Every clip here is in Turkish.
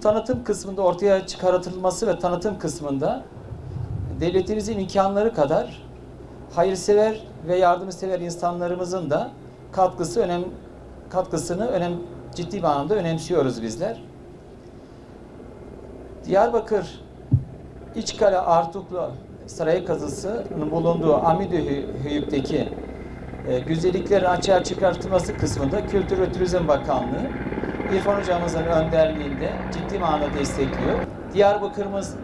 Tanıtım kısmında ortaya çıkartılması ve tanıtım kısmında devletimizin imkanları kadar hayırsever ve yardımsever insanlarımızın da katkısı önem katkısını önem ciddi bir anlamda önemsiyoruz bizler. Diyarbakır İçkale Artuklu Saray Kazısı'nın bulunduğu Amidü Höyük'teki e, güzelliklerin açığa çıkartılması kısmında Kültür ve Turizm Bakanlığı İrfan Hocamızın önderliğinde ciddi manada destekliyor. Diyarbakır'ımız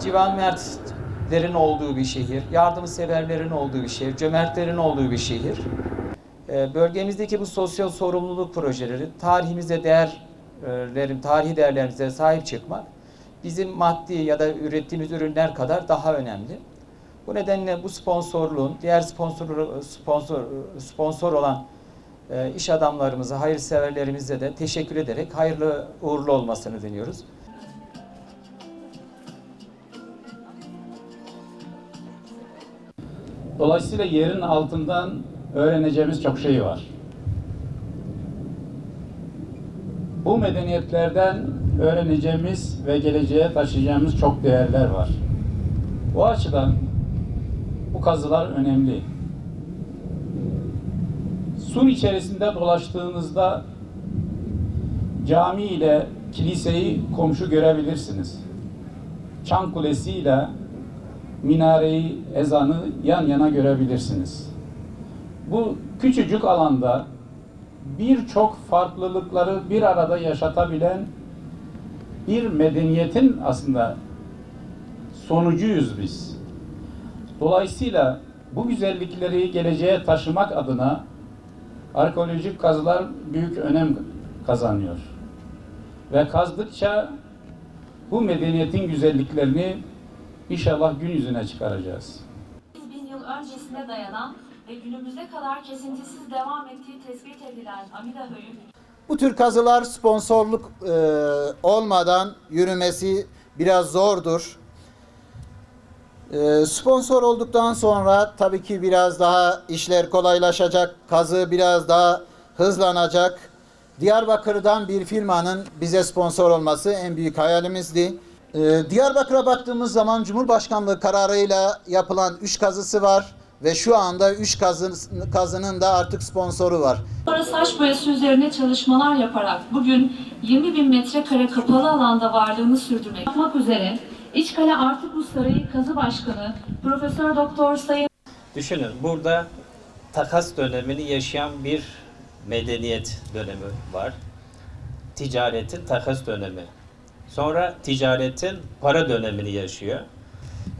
civan mertlerin olduğu bir şehir, yardımseverlerin olduğu bir şehir, cömertlerin olduğu bir şehir. Ee, Bölgemizdeki bu sosyal sorumluluk projeleri, tarihimize değerlerin, tarihi değerlerimize sahip çıkmak bizim maddi ya da ürettiğimiz ürünler kadar daha önemli. Bu nedenle bu sponsorluğun diğer sponsor sponsor sponsor olan e, iş adamlarımıza, hayırseverlerimize de teşekkür ederek hayırlı uğurlu olmasını diliyoruz. Dolayısıyla yerin altından öğreneceğimiz çok şey var. Bu medeniyetlerden öğreneceğimiz ve geleceğe taşıyacağımız çok değerler var. Bu açıdan bu kazılar önemli. Sur içerisinde dolaştığınızda cami ile kiliseyi komşu görebilirsiniz. Çan Kulesi ile minareyi, ezanı yan yana görebilirsiniz. Bu küçücük alanda birçok farklılıkları bir arada yaşatabilen bir medeniyetin aslında sonucuyuz biz. Dolayısıyla bu güzellikleri geleceğe taşımak adına arkeolojik kazılar büyük önem kazanıyor. Ve kazdıkça bu medeniyetin güzelliklerini inşallah gün yüzüne çıkaracağız. bin yıl öncesine dayanan ve günümüze kadar kesintisiz devam ettiği tespit edilen Amida Höyük, Bu tür kazılar sponsorluk e, olmadan yürümesi biraz zordur. E, sponsor olduktan sonra tabii ki biraz daha işler kolaylaşacak, kazı biraz daha hızlanacak. Diyarbakır'dan bir firmanın bize sponsor olması en büyük hayalimizdi. E, Diyarbakır'a baktığımız zaman Cumhurbaşkanlığı kararıyla yapılan 3 kazısı var ve şu anda 3 kazı, kazının da artık sponsoru var. sonra saç boyası üzerine çalışmalar yaparak bugün 20 bin metrekare kapalı alanda varlığını sürdürmek yapmak üzere İçkale Artuklu Sarayı Kazı Başkanı Profesör Doktor Sayın Düşünün burada takas dönemini yaşayan bir medeniyet dönemi var. Ticaretin takas dönemi. Sonra ticaretin para dönemini yaşıyor.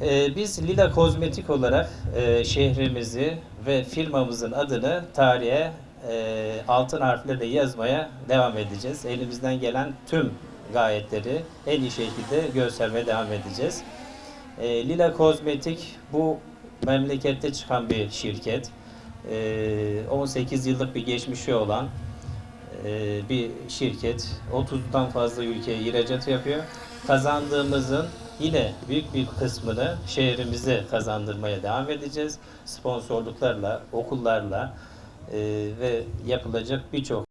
Ee, biz Lila Kozmetik olarak e, şehrimizi ve firmamızın adını tarihe e, altın harflerle yazmaya devam edeceğiz. Elimizden gelen tüm gayetleri en iyi şekilde göstermeye devam edeceğiz. E, Lila Kozmetik bu memlekette çıkan bir şirket. E, 18 yıllık bir geçmişi olan e, bir şirket. 30'dan fazla ülkeye ihracat yapıyor. Kazandığımızın yine büyük bir kısmını şehrimize kazandırmaya devam edeceğiz. Sponsorluklarla, okullarla e, ve yapılacak birçok